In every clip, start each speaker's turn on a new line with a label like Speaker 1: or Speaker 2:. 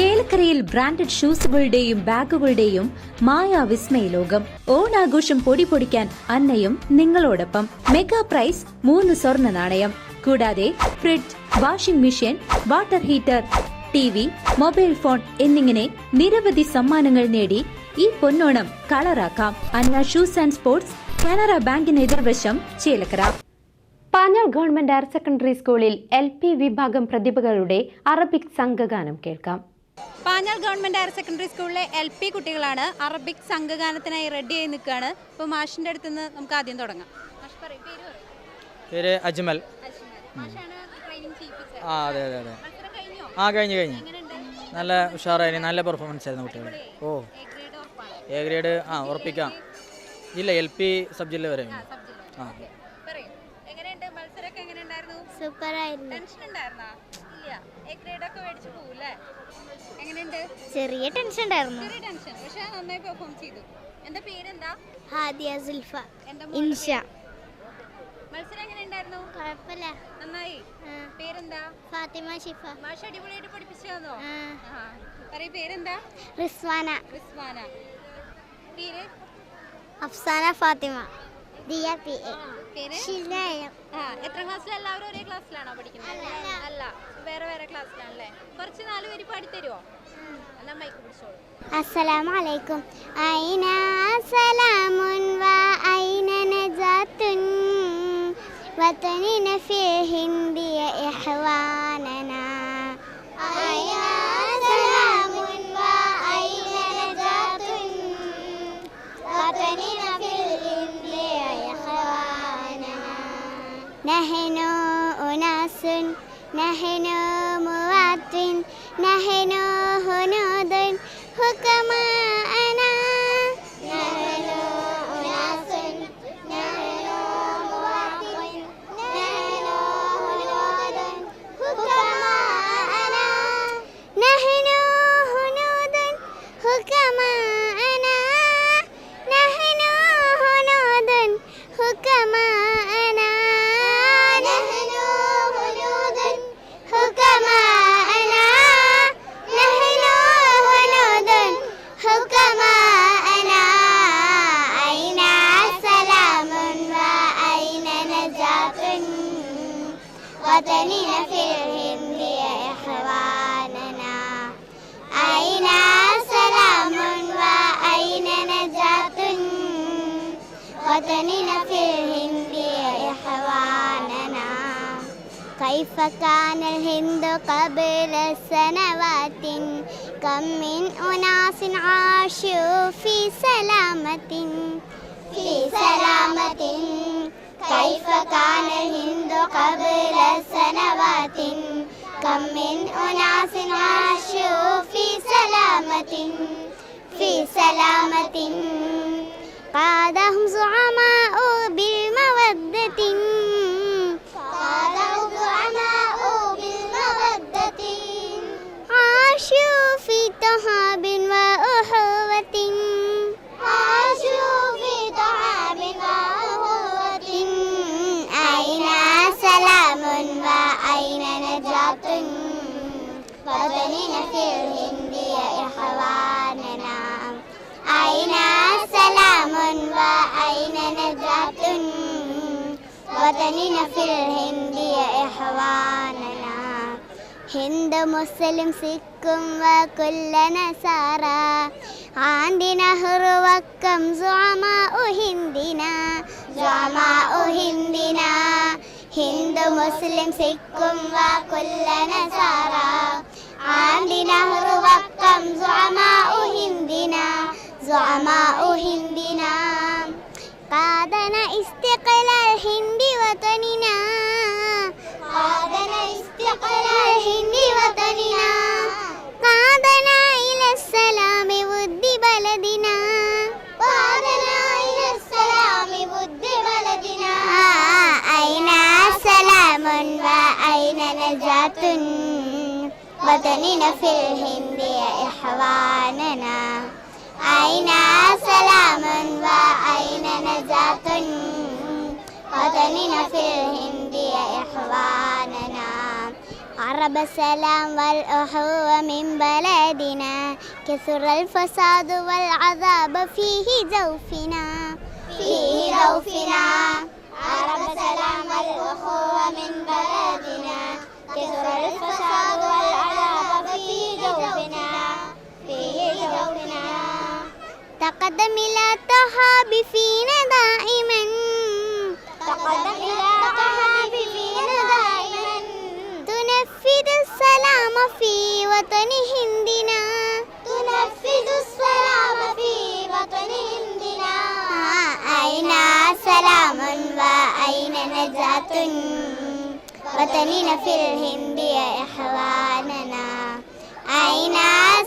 Speaker 1: ചേലക്കരയിൽ ബ്രാൻഡഡ് ഷൂസുകളുടെയും ബാഗുകളുടെയും മായാ വിസ്മയ ലോകം ഓണാഘോഷം പൊടി പൊടിക്കാൻ അന്നയും നിങ്ങളോടൊപ്പം. മെഗാ പ്രൈസ് മൂന്ന് സ്വർണ നാണയം. കൂടാതെ fridge washing machine water heater T V mobile phone എന്നിങ്ങനെ നിരവധി സമ്മാനങ്ങൾ നേടി ഈ പൊന്നോണം കളറാക്കാം. Anna shoes and sports Canara ബാങ്കിന് എതിർവശം Chelakkara.
Speaker 2: Panjal government higher secondary സ്കൂളിൽ എൽ പി വിഭാഗം പ്രതിഭകളുടെ അറബിക് സംഘഗാനം കേൾക്കാം.
Speaker 3: പാഞ്ഞാൾ ഗവൺമെന്റ് ഹയർ സെക്കൻഡറി സ്കൂളിലെ എൽ പി കുട്ടികളാണ് അറബിക് സംഘഗാനത്തിനായി റെഡി ആയി നിൽക്കുകയാണ്. ഇപ്പോൾ മാഷിന്റെ അടുത്ത് നിന്ന് നമുക്ക് ആദ്യം തുടങ്ങാം. പേര്
Speaker 4: അജ്മൽ. ആ അതെ അതെ അതെ? ആ കഴിഞ്ഞു കഴിഞ്ഞു? നല്ല ഉഷാറായിരുന്നു നല്ല പെർഫോമൻസ് ആയിരുന്നു കുട്ടികൾ ഓ. എ ഗ്രേഡ് ആ ഉറപ്പിക്കാം. ഇല്ല എൽ പി സബ് ജില്ല വരെ
Speaker 3: ആ,
Speaker 5: സൂപ്പറായിരുന്നു.
Speaker 3: ഉണ്ടായിരുന്നാ.
Speaker 5: ചെറിയ ടെൻഷൻ ഉണ്ടായിരുന്നു
Speaker 3: എന്താ പേരെന്താ?
Speaker 5: ഹാദിയ സുൽഫ.
Speaker 3: എന്താ
Speaker 5: ഇൻഷ.
Speaker 3: മത്സരം
Speaker 5: കുഴപ്പമില്ല.
Speaker 3: നന്നായി? പേരെന്താ?
Speaker 5: ഫാത്തിമ ഷിഫ.
Speaker 3: മാഷ അടിപൊളിയായിട്ട് പഠിപ്പിച്ചതാണോ
Speaker 5: ആ.
Speaker 3: പറയൂ പേരെന്താ?
Speaker 5: റിസ്വാന.
Speaker 3: റിസ്വാന. പേര്?
Speaker 5: Afsana Fathima.
Speaker 3: Diya
Speaker 5: P
Speaker 3: A. എത്ര ക്ലാസ്സിൽ എല്ലാവരും ഒരേ ക്ലാസ്സിലാണോ പഠിക്കുന്നത്? അല്ല വേറെ വേറെ ക്ലാസ്സിലാണല്ലേ? കുറച്ച് നാല് പേര് പാടിത്തരുമോ അസലാമലൈക്കും മൈക്ക് പിടിച്ചോളൂ.
Speaker 5: അസ്സലാമു അലൈക്കും ഐന വ ഇഹ്വാ. نحن أناس نحن مواطن نحن وطننا في الهند يا إخواننا. أين سلام وأين نجاة؟ وطننا في الهند يا إخواننا. كيف كان الهند قبل سنوات؟ كم من أناس عاشوا في سلامة؟ في سلامة. كيف كان الهند قبل سنوات؟ كم من أناس عاشوا في سلامة؟ في سلامة؟ قادهم زعماء بالمودة. وطننا في الهند يا إخواننا. هند مسلم سكم وكل نصارى عندنا نهر وكم زعماء هندنا. زعماء هندنا. هند مسلم سكم وكل نصارى عندنا نجاة وطننا في الهند يا إخواننا. أين سلام وأين نجاة وطننا في الهند يا إخواننا. عرب السلام والأخوة من بلدنا كثر الفساد والعذاب فيه جوفنا. فيه جوفنا. تقدم إلى التهاب فينا دائما تقدم إلى التهاب فينا دائما تنفذ السلام في وطن هندنا تنفذ السلام في وطن هندنا أين سلام وأين نجاة وطننا في الهند يا إخواننا أين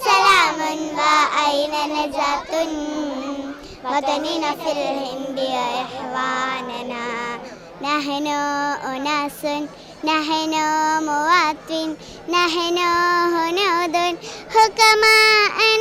Speaker 5: سلام وأين نجاة وطننا في الهند يا إخواننا. نحن أناس نحن مواطن نحن هنود حكماءنا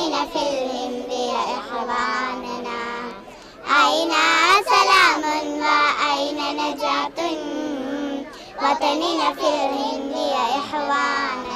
Speaker 5: علينا في الهند يا إخواننا. أين سلام وأين نجاة؟ وطننا في الهند يا إخواننا.